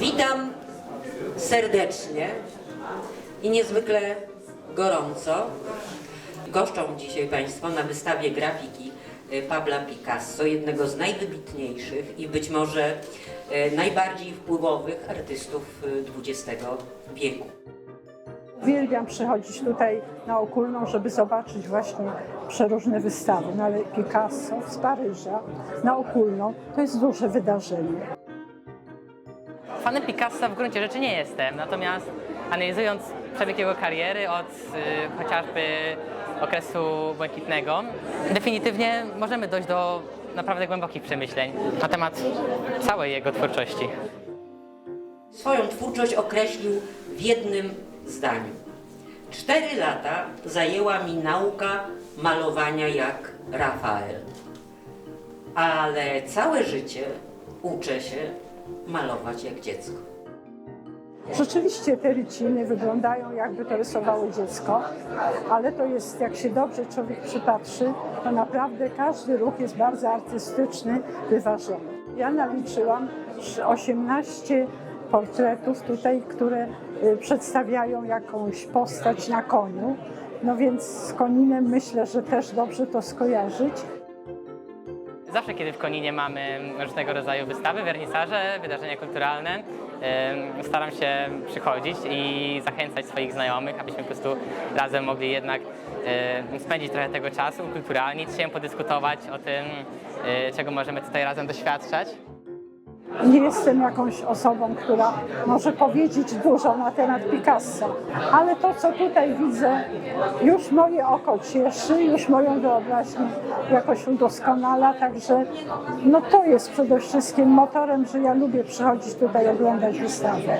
Witam serdecznie i niezwykle gorąco. Goszczą dzisiaj Państwo na wystawie grafiki y, Pabla Picasso, jednego z najwybitniejszych i być może y, najbardziej wpływowych artystów y, XX wieku. Uwielbiam przychodzić tutaj na Okulną, żeby zobaczyć właśnie przeróżne wystawy. No ale Picasso z Paryża na Okulną to jest duże wydarzenie. Fanem Picassa w gruncie rzeczy nie jestem, natomiast analizując przebieg jego kariery od y, chociażby okresu błękitnego, definitywnie możemy dojść do naprawdę głębokich przemyśleń na temat całej jego twórczości. Swoją twórczość określił w jednym zdaniu. Cztery lata zajęła mi nauka malowania jak Rafael, ale całe życie uczę się malować jak dziecko. Rzeczywiście te ryciny wyglądają jakby to rysowało dziecko, ale to jest, jak się dobrze człowiek przypatrzy, to naprawdę każdy ruch jest bardzo artystyczny, wyważony. Ja naliczyłam 18 portretów tutaj, które y, przedstawiają jakąś postać na koniu. No więc z koninem myślę, że też dobrze to skojarzyć. Zawsze, kiedy w Koninie mamy różnego rodzaju wystawy, wernisaże, wydarzenia kulturalne, staram się przychodzić i zachęcać swoich znajomych, abyśmy po prostu razem mogli jednak spędzić trochę tego czasu, ukulturalnić się, podyskutować o tym, e, czego możemy tutaj razem doświadczać. Nie jestem jakąś osobą, która może powiedzieć dużo na temat Picassa, ale to, co tutaj widzę, już moje oko cieszy, już moją wyobraźnię jakoś udoskonala, także no to jest przede wszystkim motorem, że ja lubię przychodzić tutaj oglądać wystawę.